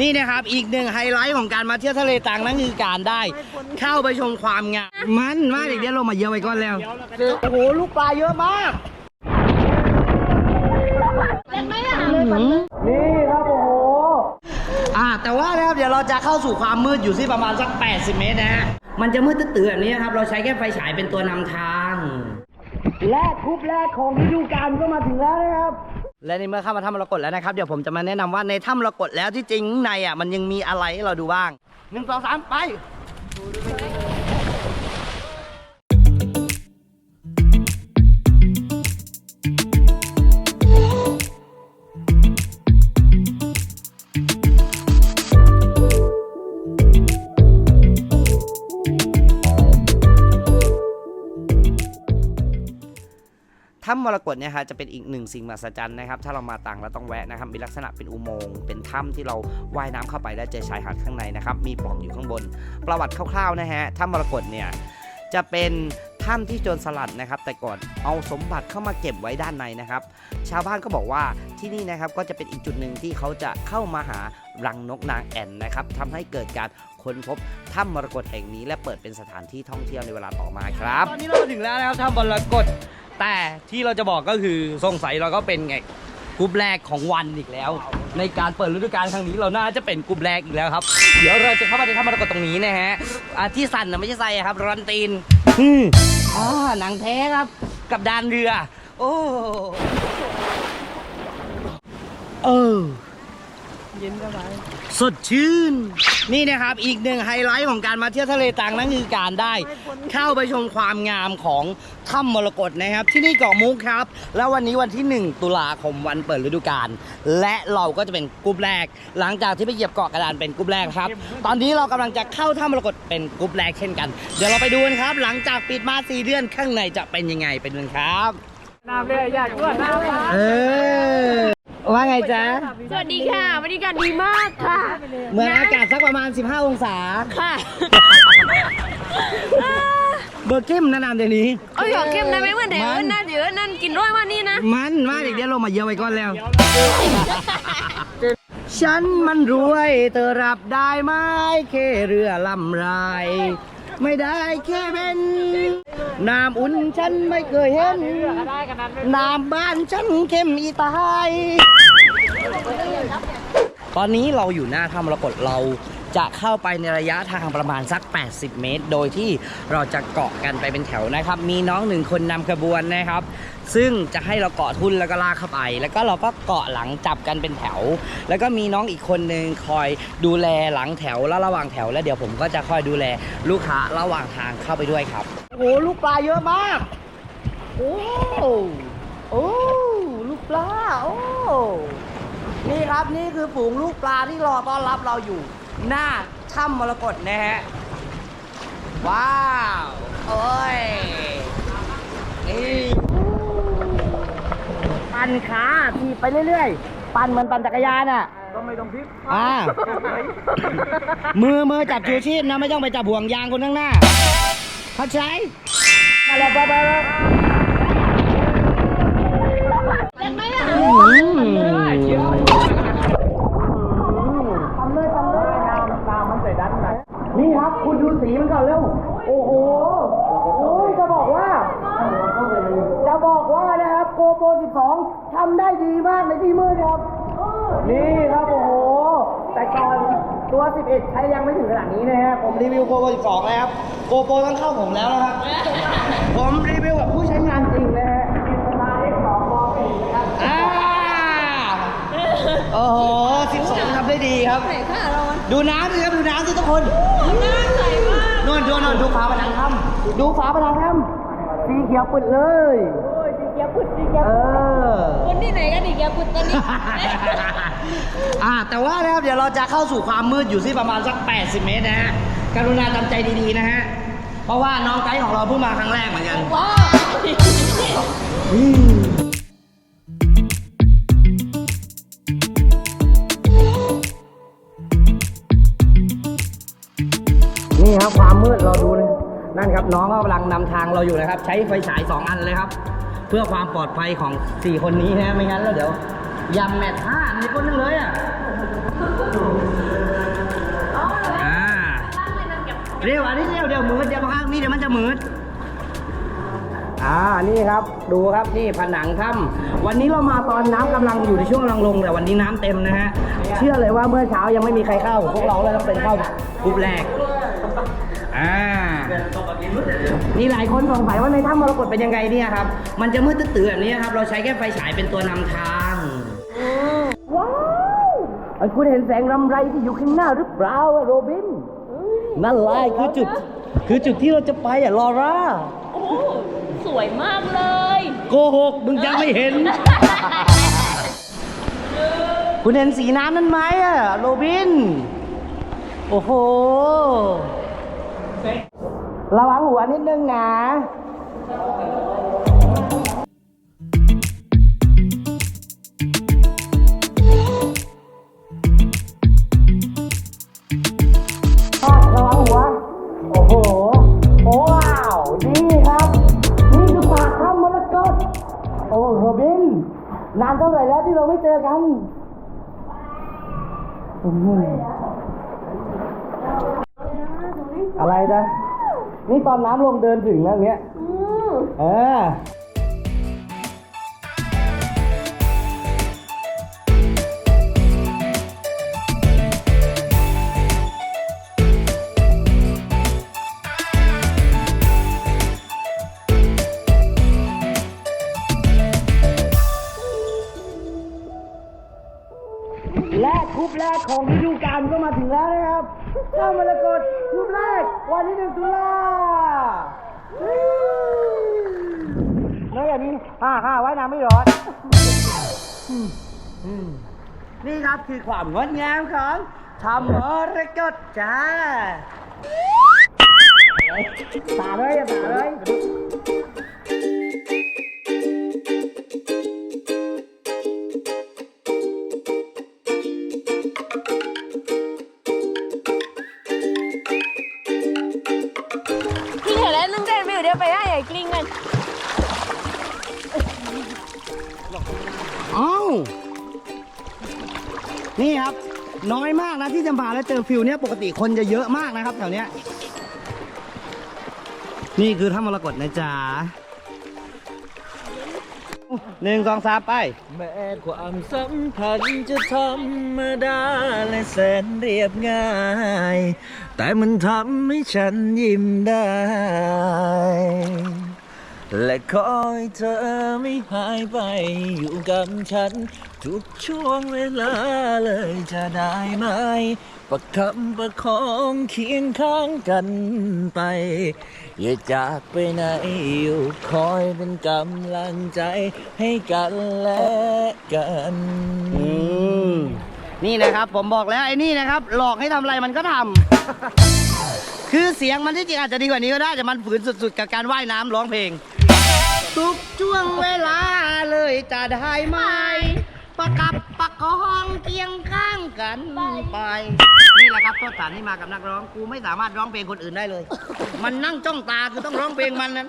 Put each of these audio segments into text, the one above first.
นี่นะครับอีกหนึ่งไฮไลท์ของการมาเที่ยวทะเลตังนั่นคือการได้ เข้าไปชมความงามมันมากเด็กเดียวลงมาเยอะไปก่อนแล้วโอ้โหลูกปลาเยอะมากนี่ครับโอ้โหอ่าแต่ว่านะครับเดี๋ยวเราจะเข้าสู่ความมืดอยู่ที่ประมาณสัก 80 เมตรนะฮะมันจะมืดตื้อแบบนี้นะครับ เราใช้แค่ไฟฉายเป็นตัวนำทาง แรกคุปแรกของฤดูกาลก็มาถึงแล้วนะครับ และในเมื่อเข้ามาถ้ำมรกตแล้วนะครับ เดี๋ยวผมจะมาแนะนำว่าในถ้ำมรกตแล้วที่จริงข้างในอะมันยังมีอะไรให้เราดูบ้างหนึ่งสองสามไป ถ้ำมรกตเนี่ยฮะจะเป็นอีกหนึ่งสิ่งมหัศจรรย์นะครับ ถ้าเรามาต่างเราต้องแวะนะครับมีลักษณะเป็นอุโมงค์เป็นถ้ำที่เราว่ายน้ำเข้าไปและเจอชายหาดข้างในนะครับมีปล่องอยู่ข้างบน ประวัติคร่าวๆนะฮะถ้ำมรกตเนี่ยจะเป็นถ้ำที่โจรสลัดนะครับ แต่ก่อนเอาสมบัติเข้ามาเก็บไว้ด้านในนะครับ ชาวบ้านก็บอกว่าที่นี่นะครับก็จะเป็นอีกจุดหนึ่งที่เขาจะเข้ามาหารังนกนางแอ่นนะครับทำให้เกิดการค้นพบถ้ำมรกตแห่งนี้ และเปิดเป็นสถานที่ท่องเที่ยวในเวลาต่อมาครับ ตอนนี้เราถึงแล้วนะครับถ้ำมรกต แต่ที่เราจะบอกก็คือสงสัยเราก็เป็นไงกลุ่มแรกของวันอีกแล้ว ในการเปิดฤดูกาลครั้งนี้เราน่าจะเป็นกลุ่มแรกอีกแล้วครับ เดี๋ยวเราจะเข้ามาในถ้ำมรกตตรงนี้นะฮะอ่าที่สั่นนะไม่ใช่ไซครับรันตีนอืมอ่าหนังแท้ครับ กับดานเรือ โอ้ เออ เย็นสบายสดชื่น นี่นะครับอีกหนึ่งไฮไลท์ของการมาเที่ยวทะเลตรังนั่นคือการได้ เข้าไปชมความงามของถ้ำมรกตนะครับ ที่นี่เกาะมุกครับ แล้ววันนี้วันที่ 1 ตุลาคมวันเปิดฤดูกาลและเราก็จะเป็นกลุ่มแรก หลังจากที่ไปเหยียบเกาะกระดานเป็นกลุ่มแรกครับ ตอนนี้เรากำลังจะเข้าถ้ำมรกตเป็นกลุ่มแรกเช่นกัน เดี๋ยวเราไปดูกันครับ หลังจากปิดมา4เดือนข้างในจะเป็นยังไงไปดูกันครับน้ำเลยอยากด้วยน้ำเออ ว่าไงจ๊ะ สวัสดีค่ะบรรยากาศดีมากค่ะ เหมือนอากาศสักประมาณ 15 องศา ค่ะเบอร์เก้มแนะนำเดี๋ยวนี้ เอาหยอกเข้มได้ไหมเหมือนเดิมัมนน่าเยอะนั่นกินร้อยว่านี่นะ มันมาเด็กเดียวลงมาเยอะไปก่อนแล้ว ฉันมันรวยเธอรับได้ไหมแค่เรือลำไร ไม่ได้แค่เป็น น้ำอุ่นฉันไม่เคยเห็นได้ขนาดนั้นน้ำบ้านฉันเข้มอีตายตอนนี้เราอยู่หน้าถ้ำมรกตเราจะเข้าไปในระยะทางประมาณสัก 80 เมตร โดยที่เราจะเกาะกันไปเป็นแถวนะครับ มีน้องหนึ่งคนนำขบวนนะครับ ซึ่งจะให้เราเกาะทุนแล้วก็ลากเข้าไป แล้วก็เราก็เกาะหลังจับกันเป็นแถว แล้วก็มีน้องอีกคนนึงคอยดูแลหลังแถวและระหว่างแถว แล้วเดี๋ยวผมก็จะคอยดูแลลูกค้าระหว่างทางเข้าไปด้วยครับโอ้โหลูกปลาเยอะมากโอ้โอ้ลูกปลาโอ้นี่ครับนี่คือฝูงลูกปลาที่รอต้อนรับเราอยู่ หน้าถ้ำมรกตนะฮะว้าว โอ้ยนี่ ปั่นขาทีบไปเรื่อยๆ ปั่นเหมือนปั่นจักรยานอะต้องไม่ต้องพลิกอ่า มือมือจับชูชีพนะไม่ต้องไปจับห่วงยางคนข้างหน้า เข้าใจมาแล้วไปไปแล้วทำเลยทำเลยน้ำน้ำมันใส่ดันไหนนี่ครับ คุณดูสีมันก่อนเร็ว โอ้โห โอ้ยจะบอกว่า จะบอกว่า นะครับโกโปร12ทำได้ดีมากในที่มืดครับ นี่ครับโอ้โห แต่ก่อนตัว 11 ใช้ยังไม่ถึงขนาดนี้นะฮะ ผมรีวิวโกโปร12แล้วครับโกโปรต้องเข้าผมแล้วนะครับ ผมรีวิวแบบผู้ใช้งานจริงนะฮะอ่าโอ้โห 12ทำได้ดีครับไหนค่ะเราดูน้ำสิครับ ดูน้ำสิทุกคนน่าใสมากนวลดูนวลดูฝาผนังถ้ำดูฝาผนังถ้ำสีเขียวปิดเลยโอ้ ยดีแกพุดดีแกเออคนที่ไหนกันดีแกพุดตอนนี้ อ่าแต่ว่านะครับเดี๋ยวเราจะเข้าสู่ความมืดอยู่ที่ประมาณสัก 80 เมตรนะฮะกรุณาทำใจดีๆนะฮะ เพราะว่าน้องไกด์ของเราเพิ่งมาครั้งแรกเหมือนกัน ว้าวนี่ครับความมืดเราดูนะนั่นครับน้องก็กำลังนำทางเราอยู่นะครับ ใช้ไฟฉาย2อันเลยครับ เพื่อความปลอดภัยของ 4 คนนี้นะไม่งั้นแล้วเดี๋ยวยำแมทท่ามีคนนึงเลยอะอ่าเร็วอันนี้เร็วเดี๋ยวมืดเดี๋ยวข้างนี้เดี๋ยวมันจะมืดอ่านี่ครับดูครับนี่ผนังถ้ำวันนี้เรามาตอนน้ำกำลังอยู่ในช่วงกำลังลงแต่วันนี้น้ำเต็มนะฮะเชื่อเลยว่าเมื่อเช้ายังไม่มีใครเข้า พวกเราเลยต้องเป็นเข้ากลุ่มแรกอ่า นี่หลายคนสงสัยว่าในถ้ำมรกตเป็นยังไงเนี่ยครับ มันจะมืดตื้อๆแบบนี้ครับ เราใช้แค่ไฟฉายเป็นตัวนำทางว้าวคุณเห็นแสงรำไรที่อยู่ข้างหน้าหรือเปล่าอะโรบิน นั่นแหละคือจุด คือจุดที่เราจะไปอะลอร่า โอ้โหสวยมากเลย โกหก มึงยังไม่เห็น คุณเห็นสีน้ำนั้นไหมอะโรบิน โอ้โห ระวังหัวนิดนึงนะระวังหัว โอ้โห โอ้ว้าว นี่ครับ นี่คือปากถ้ำมรกตโอ้โรบิน นานเท่าไหร่แล้วที่เราไม่เจอกันอะไรนะ นี่ตอนน้ำลงเดินถึงแล้วเงี้ยเออ ของฤดูกาลก็มาถึงแล้วนะครับข้าวมรกตคุปแรกวันที่หนึ่งตุลาแล้วอย่างนี้ฮ่าฮ่าว่ายน้ำไม่ร้อนนี่ครับคือความงดงามของธรรมรกตจ้าตาเลยอย่าตาเลย น้อยมากนะที่จะมาแล้วเจอฟิลเนี้ยปกติคนจะเยอะมากนะครับแถวเนี้ยนี่คือถ้ำมรกตนะจ๊ะหนึ่งสองสามไป แม้ความสัมพันธ์จะธรรมดาและแสนเรียบง่าย แต่มันทำให้ฉันยิ้มได้ และคอยเธอไม่หายไปอยู่กับฉัน ทุกช่วงเวลาเลยจะได้ไหม ประคับประคองเคียงข้างกันไป อย่าจากไปไหนอยู่คอยเป็นกำลังใจให้กันและกันนี่นะครับผมบอกแล้วไอ้นี่นะครับ หลอกให้ทำอะไรมันก็ทำ คือเสียงมันที่จริงอาจจะดีกว่านี้ก็ได้แต่มันฝืนสุดๆ กับการว่ายน้ำร้องเพลง ทุกช่วงเวลาเลยจะได้ไหม ประกับประคองเคียงข้างกันไป นี่แหละครับโทษฐานที่มากับนักร้อง กูไม่สามารถร้องเพลงคนอื่นได้เลย มันนั่งจ้องตาคือต้องร้องเพลงมันนั้น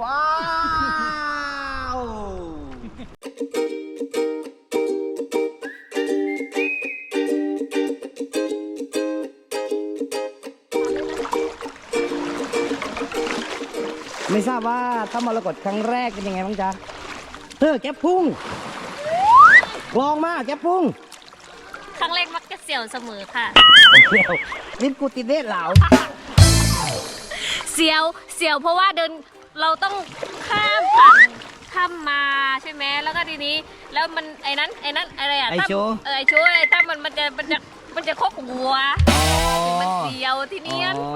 ว้าว ไม่ทราบว่าถ้ามรกตครั้งแรกเป็นยังไงบ้างจ๊ะเออแก๊ปพุ่งลองมากแก๊ปพุ่งครั้งแรกมักจะเสียวเสมอค่ะ เดี๋ยวลิ้นกูติดเนตเหลาเสียวเสียวเพราะว่าเดินเราต้องข้ามผ่านถ้ำมาใช่ไหมแล้วก็ทีนี้ แล้วมันไอ้นั้นไอ้นั้นอะไรอะไอ้ถ้ำโชว์เออไอ้โชว์ไอ้ถ้ำมันมันจะมันจะมันจะคกหัว มันเสียวทีเนี้ยอ๋อ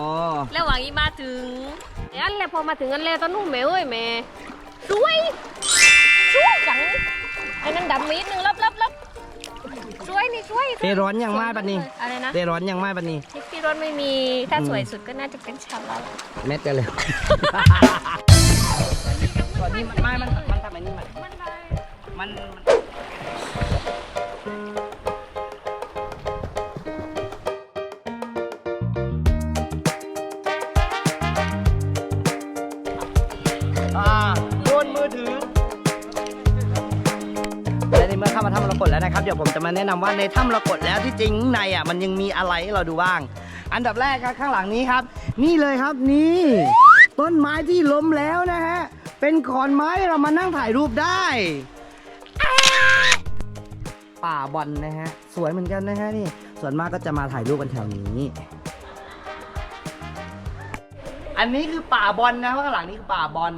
แล้วหวังอีมาถึง อันแหละพอมาถึงอันแหละตอนนู้นแม่เอ้ยแม่ช่วยช่วยจังไอ้นั่นดำมิดนึงรับรับรับช่วยนี่ช่วยเตร้อนยังไม้ปันนี้อะไรนะเตร้อนยังไม้ปันนี้ที่ที่รถไม่มีถ้าสวยสุดก็น่าจะเป็นชาวเราแมทจะเลยก่อนนี้มันไม่มันมันทำไอ้นี่มันมัน มาถือและในเมื่อเข้ามาถ้ำมรกตแล้วนะครับเดี๋ยวผมจะมาแนะนำว่าในถ้ำมรกตแล้วที่จริงในอะมันยังมีอะไรให้เราดูบ้าง อันดับแรกครับข้างหลังนี้ครับ นี่เลยครับนี่ ต้นไม้ที่ล้มแล้วนะฮะเป็นขอนไม้เรามานั่งถ่ายรูปได้ ป่าบอลนะฮะสวยเหมือนกันนะฮะนี่ส่วนมากก็จะมาถ่ายรูปกันแถวนี้ อันนี้คือป่าบอลนะข้างหลังนี้คือป่าบอล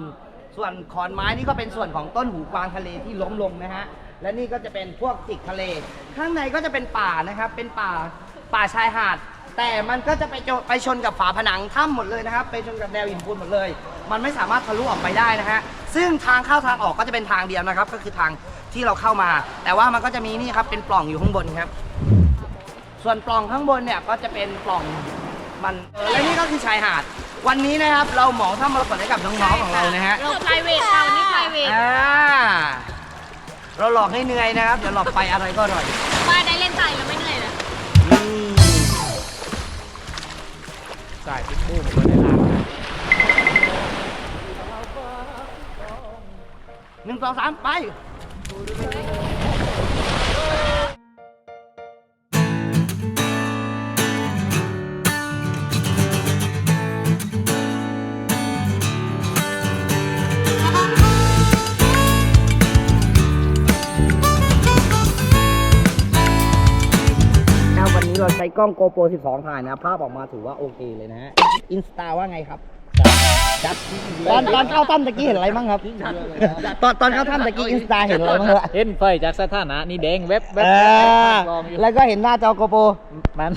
ส่วนขอนไม้นี่ก็เป็นส่วนของต้นหูกวางทะเลที่ล้มลงนะฮะ และนี่ก็จะเป็นพวกจิกทะเล ข้างในก็จะเป็นป่านะครับ เป็นป่าป่าชายหาด แต่มันก็จะไปโจไปชนกับฝาผนังถ้ำหมดเลยนะครับ ไปชนกับแนวหินปูนหมดเลย มันไม่สามารถทะลุออกไปได้นะฮะ ซึ่งทางเข้าทางออกก็จะเป็นทางเดียวนะครับ ก็คือทางที่เราเข้ามา แต่ว่ามันก็จะมีนี่ครับ เป็นปล่องอยู่ข้างบนครับ ส่วนปล่องข้างบนเนี่ยก็จะเป็นปล่องมันเออและนี่ก็คือชายหาด วันนี้นะครับ เราเหมาถ้ำมรกตให้กับน้องๆของเรานะฮะ เรา private ค่ะวันนี้ private อ่า เราหลอกให้เหนื่อยนะครับ เดี๋ยวหลอกไปอะไรก็อร่อยว่าได้เล่นไทยแล้วไม่เหนื่อยนะนี่สายพิบูมันก็ได้ลาหนึ่งสองสามไป เราใช้กล้อง GoPro 12 ถ่ายนะ ภาพออกมาถือว่าโอเคเลยนะฮะ อินสตาว่าไงครับจัดตอนตอนเข้าถ้ำตะกี้เห็นอะไรบ้างครับตอนตอนเข้าถ้ำตะกี้อินสตาเห็นอะไรบ้างครับเห็นไฟจากสถานะนี่แดงแวบแวบเออลองอยู่แล้วก็เห็นหน้าจอ GoPro มัน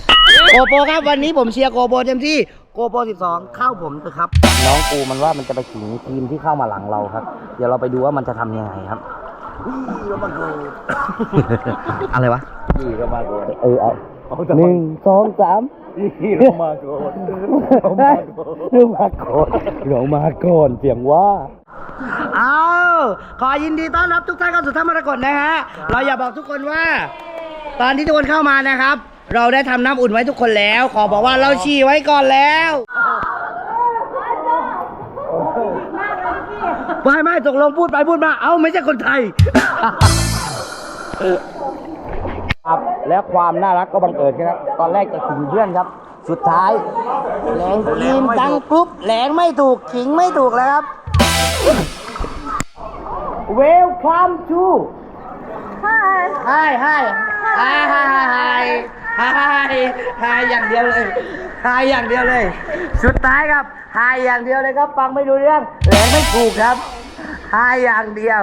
GoPro ครับวันนี้ผมเชียร์ GoPro เต็มที่ GoPro 12 เข้าผมเถอะครับ น้องกูมันว่ามันจะไปขิงทีมที่เข้ามาหลังเราครับ เดี๋ยวเราไปดูว่ามันจะทำยังไงครับอะไรวะดีก็มาโกนเออเอา หนึ่งสองสามดีก็มาโกนเรามาก่อนเรามาก่อนเสียงว่าเอาขอยินดีต้อนรับทุกท่านเข้าสู่ถ้ำมรกตนะฮะ เราอยากบอกทุกคนว่า ตอนที่ทุกคนเข้ามานะครับ เราได้ทำน้ำอุ่นไว้ทุกคนแล้ว ขอบอกว่าเราฉี่ไว้ก่อนแล้วไม่ไม่ตกลงพูดไปพูดมา เอ้าไม่ใช่คนไทย ครับ และความน่ารักก็บังเกิดครับ ตอนแรกจะขิงเพื่อนครับ สุดท้ายแหลงทีมดังปุ๊บแหลงไม่ถูกขิงไม่ถูกแล้วครับ Welcome to Hi Hi Hi Hi Hi Hi Hi อย่างเดียวเลย Hi อย่างเดียวเลย สุดท้ายครับ Hi อย่างเดียวเลยครับ ฟังไม่รู้เรื่องแหลงไม่ถูกครับ Hi อย่างเดียว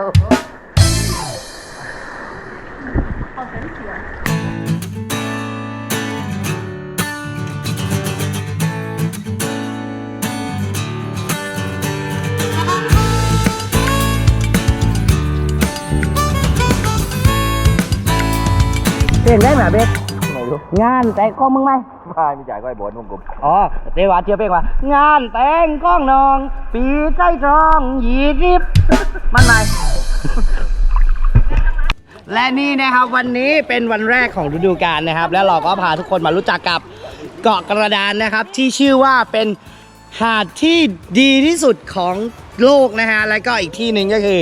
เต้นได้ไหมเบสไม่รู้งานแต่งกล้องมึงไหมบ้ามีจ่ายก็ไอ้บอลวงกลมอ๋อเตวาเทียบเพลงว่างานแต่งกล้องนอง ปีใจทองยี่สิบมันไหมและนี่นะครับวันนี้เป็นวันแรกของฤดูกาลนะครับ แล้วเราก็พาทุกคนมารู้จักกับเกาะกระดานนะครับ ที่ชื่อว่าเป็นหาดที่ดีที่สุดของโลกนะฮะ แล้วก็อีกที่หนึ่งก็คือ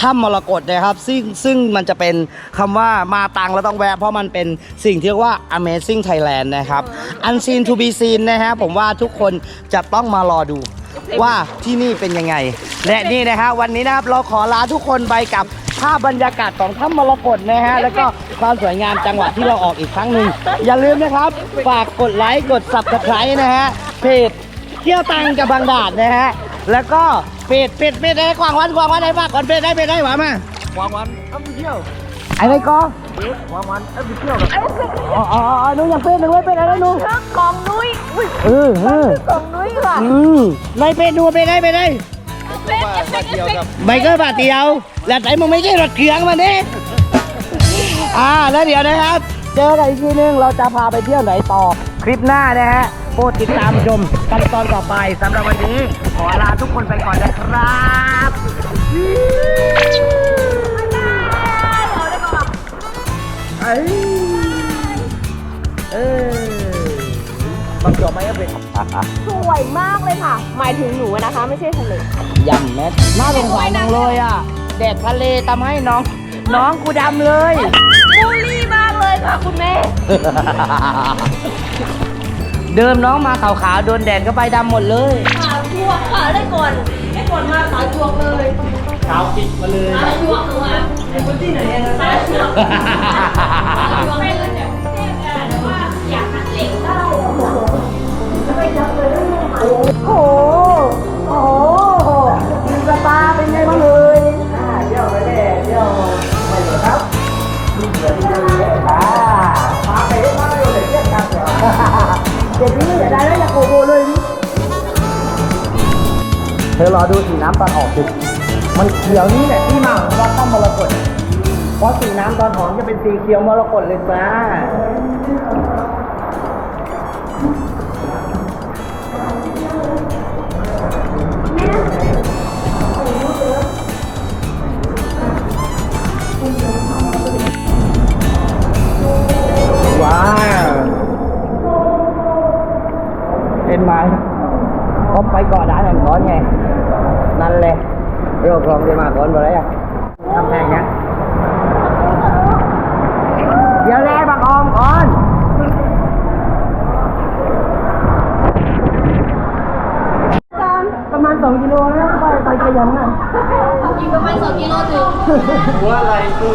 ถ้ำมรกตนะครับ ซึ่งซึ่งมันจะเป็นคำว่ามาตังแล้วต้องแวะเพราะมันเป็นสิ่งที่เรียกว่า Amazing Thailand นะครับ Unseen to be seen นะฮะผมว่าทุกคนจะต้องมารอดูว่าที่นี่เป็นยังไง และนี่นะฮะวันนี้นะครับเราขอลาทุกคนไปกับภาพบรรยากาศของถ้ำมรกตนะฮะแล้วก็ความสวยงามจังหวะที่เราออกอีกครั้งหนึ่งอย่าลืมนะครับ ฝากกดไลค์กด subscribe นะฮะเพจเที่ยวตังกับบางดาดนะฮะแล้วก็ เพจเพจเพจได้กวางวันกวางวันได้ฝากก่อนเพจได้เพจได้หวามา วางวันเอ้าไปเที่ยวไอ้ไรก็วางวันเอ้าไปเที่ยวแบบอ๋ออ๋ออ๋อหนูยังเป็นหนูไม่เป็นอะไรหนูเรื่องกองนุ้ยอุ้ยเออเออกองนุ้ยว่ะอืมในเพจหนูเป็นได้เป็นได้เป็นเอฟเฟกต์เอฟเฟกต์ไบเกอร์บาทเดียวแล้วไหนมึงไม่ใช่รถเกียงมาเนี่ยอ่าแล้วเดี๋ยวนะครับ เจอกันอีกทีนึงเราจะพาไปเที่ยวไหนต่อคลิปหน้านะฮะโปรดติดตามชมกันตอนต่อไปสำหรับวันนี้ข อลาทุกคนไปก่อนนะครับเอ้ยเออบางจอไม่ก็เป็นสวยมากเลยค่ะ หมายถึงหนูนะคะ ไม่ใช่ทะเลยำแมทน่าสงสารจังเลยอะแดดทะเลทำให้น้อง น้องกูดำเลย บูลลี่มากเลยค่ะคุณแม่ เดิมน้องมาขาวๆโดนแดดก็ใบดำหมดเลยขาจ วกขาได้ก่อนได้ก่อนมาขาจวกเลยขาวปิดมาเลยขาจวกเลยคนที่ไหนขาจวกขาจวกให้เลยแต่ว่าอยากหัดเหล็กได้โอ้โหโรอดูสีน้ำตอนออกสิมันเขียวนี่แหละที่มาของว่าต้อมมรกตเพราะสีน้ำตอนหอมจะเป็นสีเขียวมรกตเลยจ้า อะไรกู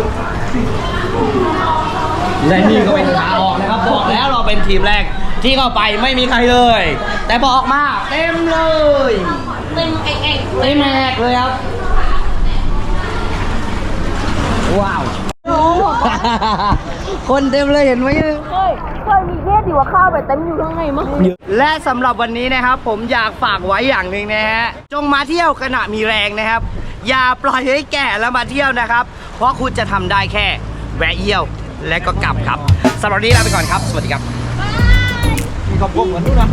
และนี่ก็เป็นขาออกนะครับ บอกแล้วเราเป็นทีมแรกที่เข้าไปไม่มีใครเลย แต่พอออกมาเต็มเลยเต็มเอกเอกเต็มแม็กเลยครับ ว้าวคนเต็มเลยเห็นไหมเฮ้ยเคยมีเคสดีกว่าข้าวไปเต็มอยู่ข้างในมั้งและสำหรับวันนี้นะครับ ผมอยากฝากไว้อย่างหนึ่งนะฮะจงมาเที่ยวขณะมีแรงนะครับ อย่าปล่อยให้แก่แล้วมาเที่ยวนะครับ เพราะคุณจะทำได้แค่ แวะเยี่ยวและก็กลับครับสำหรับวันนี้ลาไปก่อนครับ สวัสดีครับ มีขอบคุณเหมือนนู้นนะ